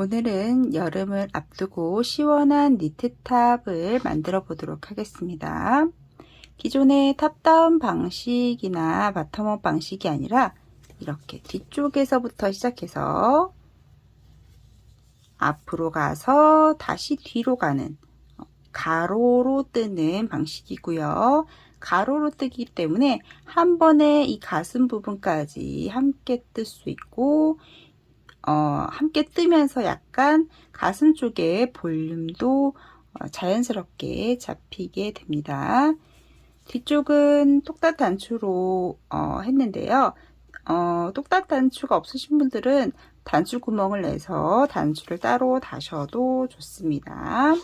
오늘은 여름을 앞두고 시원한 니트탑을 만들어 보도록 하겠습니다. 기존의 탑다운 방식이나 바텀업 방식이 아니라 이렇게 뒤쪽에서부터 시작해서 앞으로 가서 다시 뒤로 가는 가로로 뜨는 방식이고요. 가로로 뜨기 때문에 한 번에 이 가슴 부분까지 함께 뜰 수 있고 어, 함께 뜨면서 약간 가슴 쪽에 볼륨도 어, 자연스럽게 잡히게 됩니다. 뒤쪽은 똑딱 단추로 어, 했는데요. 어, 똑딱 단추가 없으신 분들은 단추 구멍을 내서 단추를 따로 다셔도 좋습니다.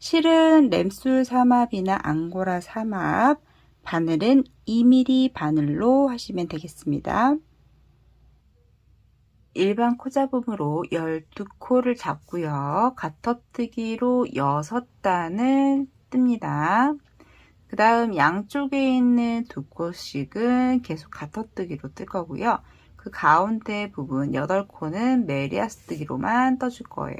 실은 램술 삼합이나 앙고라 삼합, 바늘은 2mm 바늘로 하시면 되겠습니다. 일반 코 잡음으로 12코를 잡고요. 가터뜨기로 6단을 뜹니다. 그 다음 양쪽에 있는 두 코씩은 계속 가터뜨기로 뜰 거고요. 그 가운데 부분 8코는 메리아스뜨기로만 떠줄 거예요.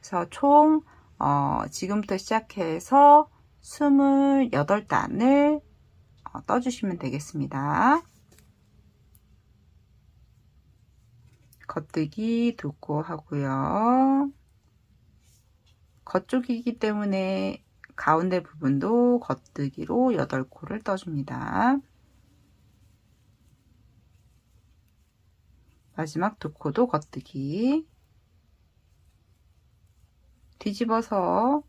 그래서 총 어, 지금부터 시작해서 28단을 어, 떠주시면 되겠습니다. 겉뜨기 두코 하고요. 겉쪽이기 때문에 가운데 부분도 겉뜨기로 8코를 떠줍니다. 마지막 두 코도 겉뜨기 뒤집어서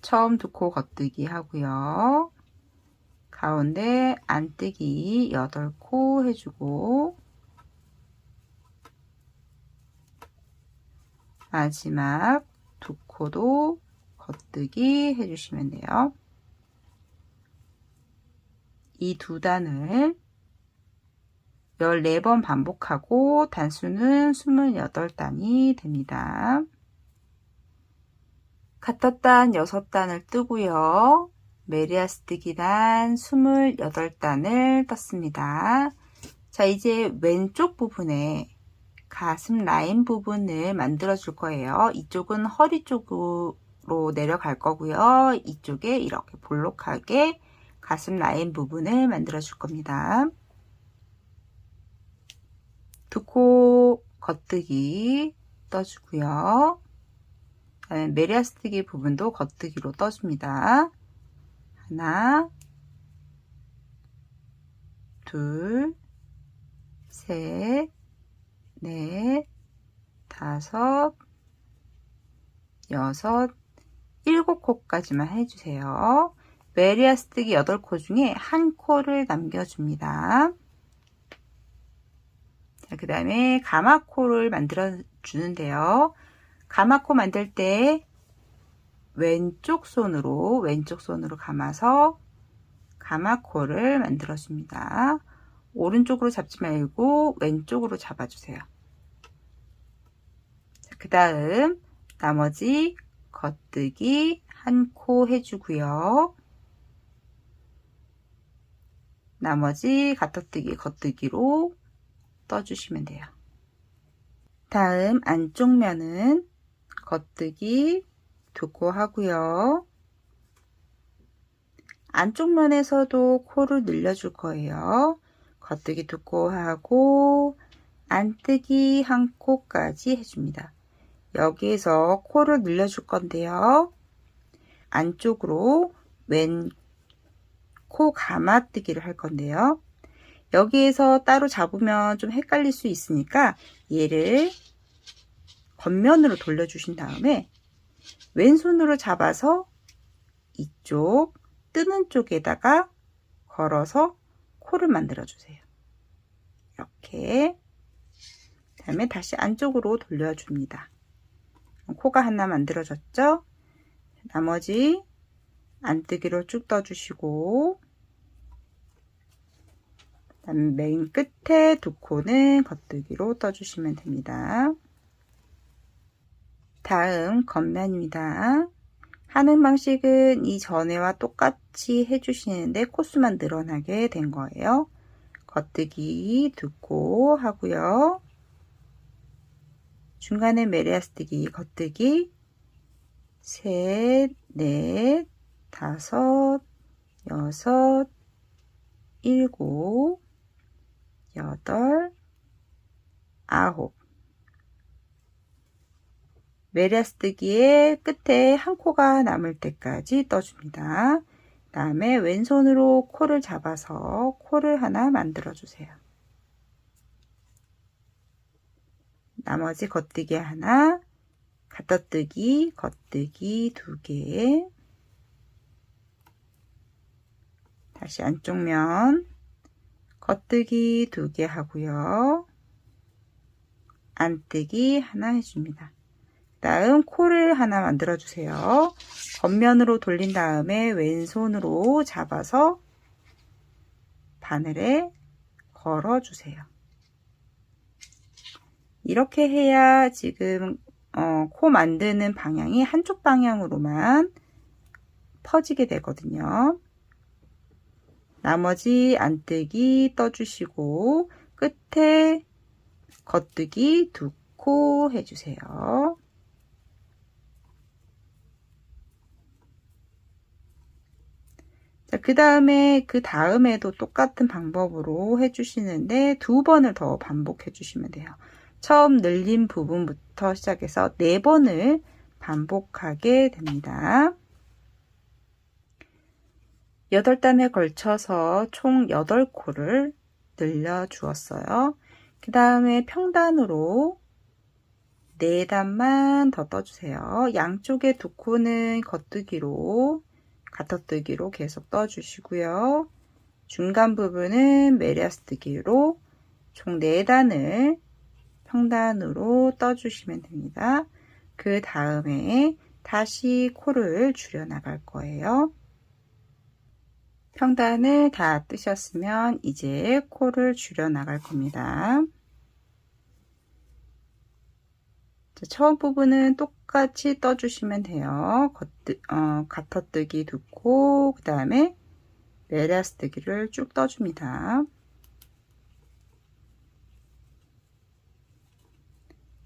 처음 두 코 겉뜨기 하고요. 가운데 안뜨기 8코 해주고 마지막 두 코도 겉뜨기 해주시면 돼요. 이 두 단을 14번 반복하고 단수는 28단이 됩니다. 같았단 6단을 뜨고요. 메리아스뜨기단 28단을 떴습니다. 자, 이제 왼쪽 부분에 가슴 라인 부분을 만들어 줄 거예요. 이쪽은 허리 쪽으로 내려갈 거고요. 이쪽에 이렇게 볼록하게 가슴 라인 부분을 만들어 줄 겁니다. 두 코 겉뜨기 떠주고요. 메리아스뜨기 부분도 겉뜨기로 떠줍니다. 하나, 둘, 셋, 넷, 다섯, 여섯, 일곱 코까지만 해주세요. 메리아스뜨기 8코 중에 한 코를 남겨줍니다. 그 다음에 가마코를 만들어 주는데요. 가마코 만들 때 왼쪽 손으로 왼쪽 손으로 감아서 가마코를 만들어 줍니다. 오른쪽으로 잡지 말고 왼쪽으로 잡아주세요. 그 다음 나머지 겉뜨기 한 코 해주고요. 나머지 가터뜨기 겉뜨기로 떠주시면 돼요. 다음 안쪽 면은 겉뜨기 두 코 하고요. 안쪽 면에서도 코를 늘려줄 거예요. 겉뜨기 두 코 하고 안뜨기 한 코까지 해줍니다. 여기에서 코를 늘려줄 건데요. 안쪽으로 왼 코 감아뜨기를 할 건데요. 여기에서 따로 잡으면 좀 헷갈릴 수 있으니까 얘를 겉면으로 돌려주신 다음에 왼손으로 잡아서 이쪽 뜨는 쪽에다가 걸어서 코를 만들어 주세요. 이렇게 다음에 다시 안쪽으로 돌려줍니다. 코가 하나 만들어졌죠? 나머지 안뜨기로 쭉 떠주시고 맨 끝에 두 코는 겉뜨기로 떠주시면 됩니다. 다음 겉면입니다. 하는 방식은 이전에와 똑같이 해주시는데 코수만 늘어나게 된 거예요. 겉뜨기 두 코 하고요. 중간에 메리아스뜨기, 겉뜨기, 셋, 넷, 다섯, 여섯, 일곱, 여덟, 아홉. 메리아스뜨기의 끝에 한 코가 남을 때까지 떠줍니다. 그 다음에 왼손으로 코를 잡아서 코를 하나 만들어 주세요. 나머지 겉뜨기 하나, 가떠뜨기, 겉뜨기 두 개, 다시 안쪽 면, 겉뜨기 두 개 하고요. 안뜨기 하나 해줍니다. 다음 코를 하나 만들어 주세요. 겉면으로 돌린 다음에 왼손으로 잡아서 바늘에 걸어 주세요. 이렇게 해야 지금 어, 코 만드는 방향이 한쪽 방향으로만 퍼지게 되거든요. 나머지 안뜨기 떠주시고 끝에 겉뜨기 두 코 해주세요. 자, 그 다음에 그 다음에도 똑같은 방법으로 해주시는데 두 번을 더 반복해 주시면 돼요. 처음 늘린 부분부터 시작해서 네 번을 반복하게 됩니다. 8단에 걸쳐서 총 8코를 늘려 주었어요. 그 다음에 평단으로 4단만 더 떠주세요. 양쪽에 두 코는 겉뜨기로, 가터뜨기로 계속 떠주시고요. 중간 부분은 메리아스뜨기로 총 4단을 평단으로 떠주시면 됩니다. 그 다음에 다시 코를 줄여 나갈 거예요. 평단을 다 뜨셨으면 이제 코를 줄여 나갈 겁니다. 자, 처음 부분은 똑같이 떠주시면 돼요. 겉뜨, 어, 가터뜨기 두 코, 그 다음에 메리아스뜨기를 쭉 떠줍니다.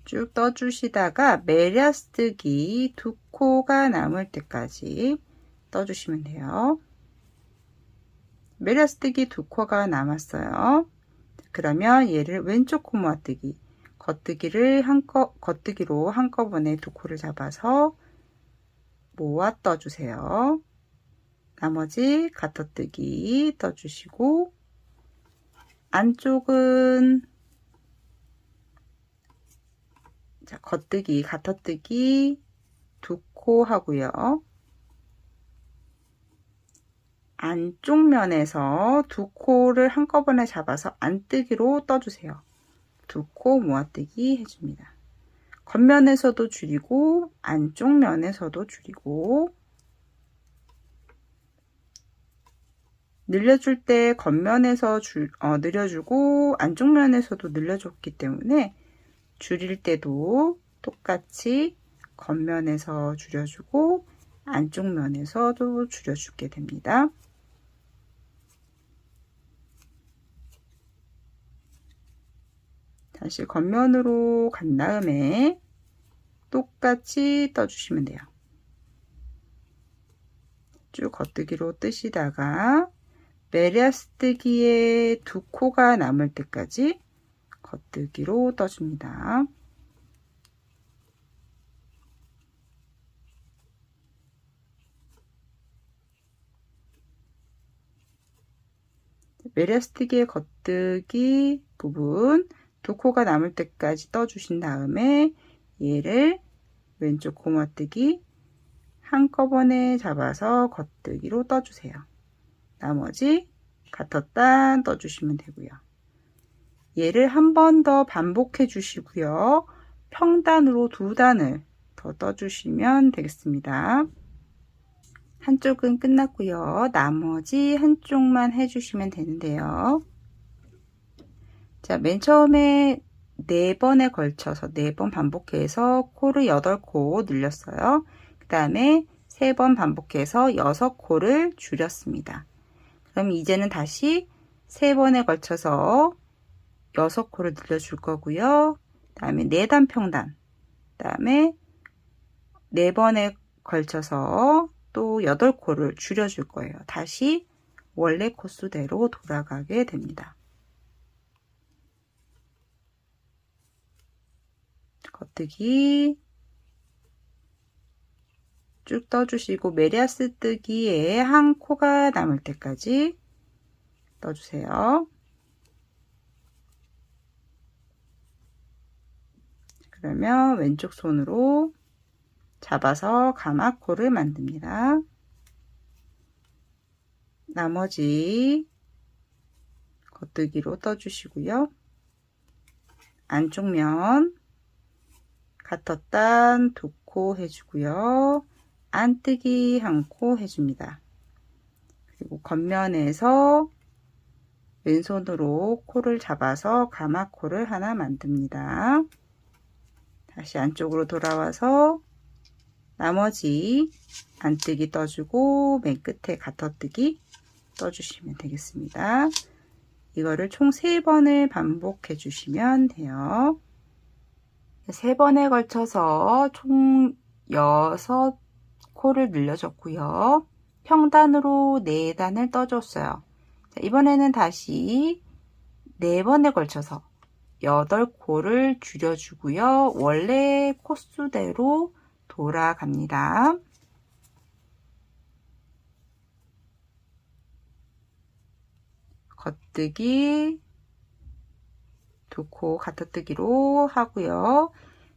쭉 떠주시다가 메리아스뜨기 두 코가 남을 때까지 떠주시면 돼요. 메리아스뜨기 두 코가 남았어요. 그러면 얘를 왼쪽 코 모아뜨기 겉뜨기를 한꺼, 겉뜨기로 한꺼번에 두 코를 잡아서 모아 떠주세요. 나머지 가터뜨기 떠주시고 안쪽은 자, 겉뜨기, 가터뜨기 두 코 하고요. 안쪽 면에서 두 코를 한꺼번에 잡아서 안뜨기로 떠주세요. 두 코 모아뜨기 해줍니다. 겉면에서도 줄이고 안쪽 면에서도 줄이고 늘려줄 때 겉면에서 줄, 어, 늘려주고 안쪽 면에서도 늘려줬기 때문에 줄일 때도 똑같이 겉면에서 줄여주고 안쪽 면에서도 줄여주게 됩니다. 다시 겉면으로 간 다음에 똑같이 떠주시면 돼요. 쭉 겉뜨기로 뜨시다가 메리아스뜨기에 두 코가 남을 때까지 겉뜨기로 떠줍니다. 메리아스뜨기의 겉뜨기 부분 두 코가 남을 때까지 떠주신 다음에 얘를 왼쪽 고마뜨기 한꺼번에 잡아서 겉뜨기로 떠주세요. 나머지 같았단 떠주시면 되고요. 얘를 한 번 더 반복해 주시고요. 평단으로 두 단을 더 떠주시면 되겠습니다. 한쪽은 끝났고요. 나머지 한쪽만 해주시면 되는데요. 자, 맨 처음에 네 번에 걸쳐서 네 번 반복해서 코를 8코 늘렸어요. 그 다음에 세 번 반복해서 6코를 줄였습니다. 그럼 이제는 다시 세 번에 걸쳐서 6코를 늘려줄 거고요. 그 다음에 4단 평단 그다음에 네 번에 걸쳐서 또 8코를 줄여줄 거예요. 다시 원래 코수대로 돌아가게 됩니다. 겉뜨기 쭉 떠주시고 메리아스 뜨기에 한 코가 남을 때까지 떠주세요. 그러면 왼쪽 손으로 잡아서 가마코를 만듭니다. 나머지 겉뜨기로 떠주시고요. 안쪽 면 같았단 두 코 해주고요. 안뜨기 한 코 해줍니다. 그리고 겉면에서 왼손으로 코를 잡아서 가마코를 하나 만듭니다. 다시 안쪽으로 돌아와서 나머지 안뜨기 떠주고 맨 끝에 가터뜨기 떠주시면 되겠습니다. 이거를 총 3번을 반복해 주시면 돼요. 3번에 걸쳐서 총 6코를 늘려줬고요. 평단으로 4단을 떠줬어요. 자, 이번에는 다시 4번에 걸쳐서 8코를 줄여주고요. 원래 코수대로 돌아갑니다. 겉뜨기 두코 가터뜨기로 하고요.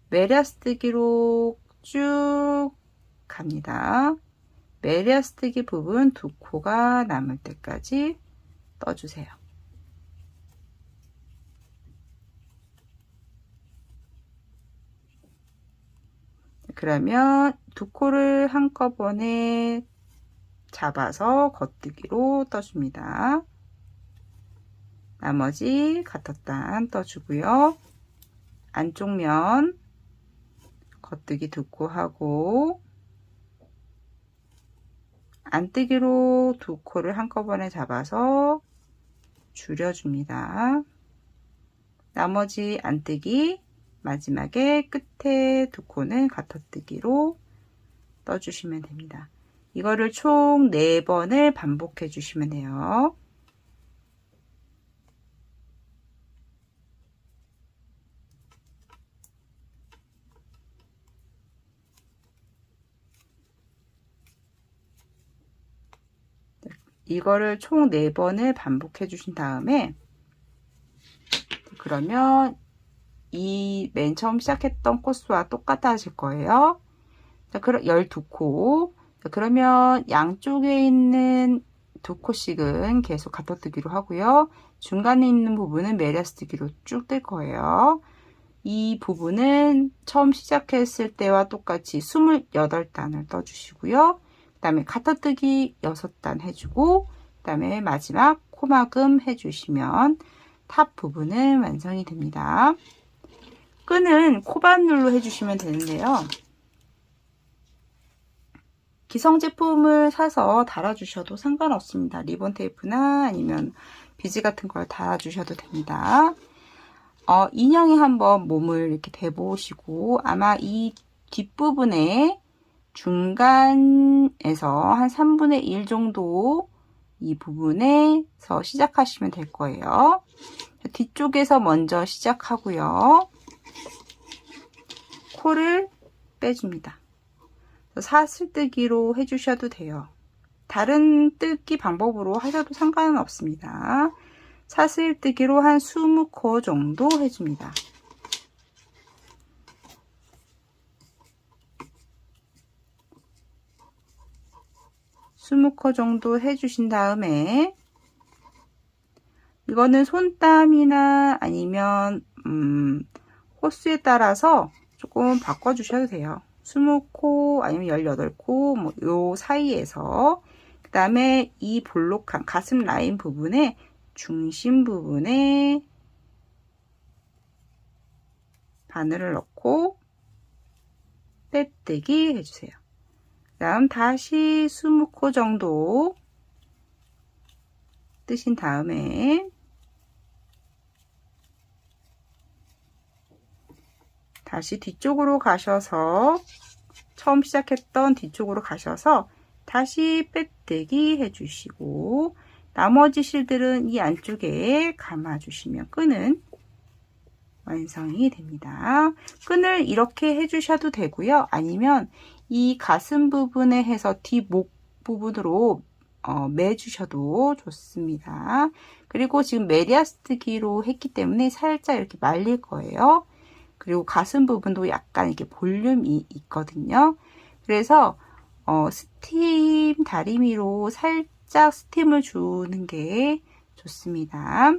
메리아스뜨기로 쭉 갑니다. 메리아스뜨기 부분 두 코가 남을 때까지 떠주세요. 그러면 두 코를 한꺼번에 잡아서 겉뜨기로 떠줍니다. 나머지 가터단 떠주고요. 안쪽 면 겉뜨기 두 코 하고 안뜨기로 두 코를 한꺼번에 잡아서 줄여줍니다. 나머지 안뜨기 마지막에 끝에 두 코는 가터뜨기로 떠주시면 됩니다. 이거를 총 4번을 반복해 주시면 돼요. 이거를 총 4번을 반복해 주신 다음에 그러면 이 맨 처음 시작했던 코스와 똑같아질 거예요. 자, 그럼 12코. 자, 그러면 양쪽에 있는 두 코씩은 계속 가둬뜨기로 하고요. 중간에 있는 부분은 메리아스뜨기로 쭉 뜰 거예요. 이 부분은 처음 시작했을 때와 똑같이 28단을 떠주시고요. 그 다음에 가터뜨기 6단 해주고 그 다음에 마지막 코막음 해주시면 탑 부분은 완성이 됩니다. 끈은 코바늘로 해주시면 되는데요. 기성 제품을 사서 달아주셔도 상관없습니다. 리본 테이프나 아니면 비즈 같은 걸 달아주셔도 됩니다. 어, 인형에 한번 몸을 이렇게 대보시고 아마 이 뒷부분에 중간에서 한 3분의 1 정도 이 부분에서 시작하시면 될 거예요. 뒤쪽에서 먼저 시작하고요. 코를 빼줍니다. 사슬뜨기로 해주셔도 돼요. 다른 뜯기 방법으로 하셔도 상관은 없습니다. 사슬뜨기로 한 20코 정도 해줍니다. 20코 정도 해주신 다음에 이거는 손땀이나 아니면 음, 호수에 따라서 조금 바꿔주셔도 돼요. 20코 아니면 18코 뭐 요 사이에서 그 다음에 이 볼록한 가슴 라인 부분에 중심 부분에 바늘을 넣고 빼뜨기 해주세요. 그 다음 다시 20코 정도 뜨신 다음에 다시 뒤쪽으로 가셔서 처음 시작했던 뒤쪽으로 가셔서 다시 빼뜨기 해주시고 나머지 실들은 이 안쪽에 감아주시면 끈은 완성이 됩니다. 끈을 이렇게 해주셔도 되고요. 아니면 이 가슴 부분에 해서 뒷목 부분으로 어, 매주셔도 좋습니다. 그리고 지금 메리아스트기로 했기 때문에 살짝 이렇게 말릴 거예요. 그리고 가슴 부분도 약간 이렇게 볼륨이 있거든요. 그래서 어, 스팀 다리미로 살짝 스팀을 주는 게 좋습니다.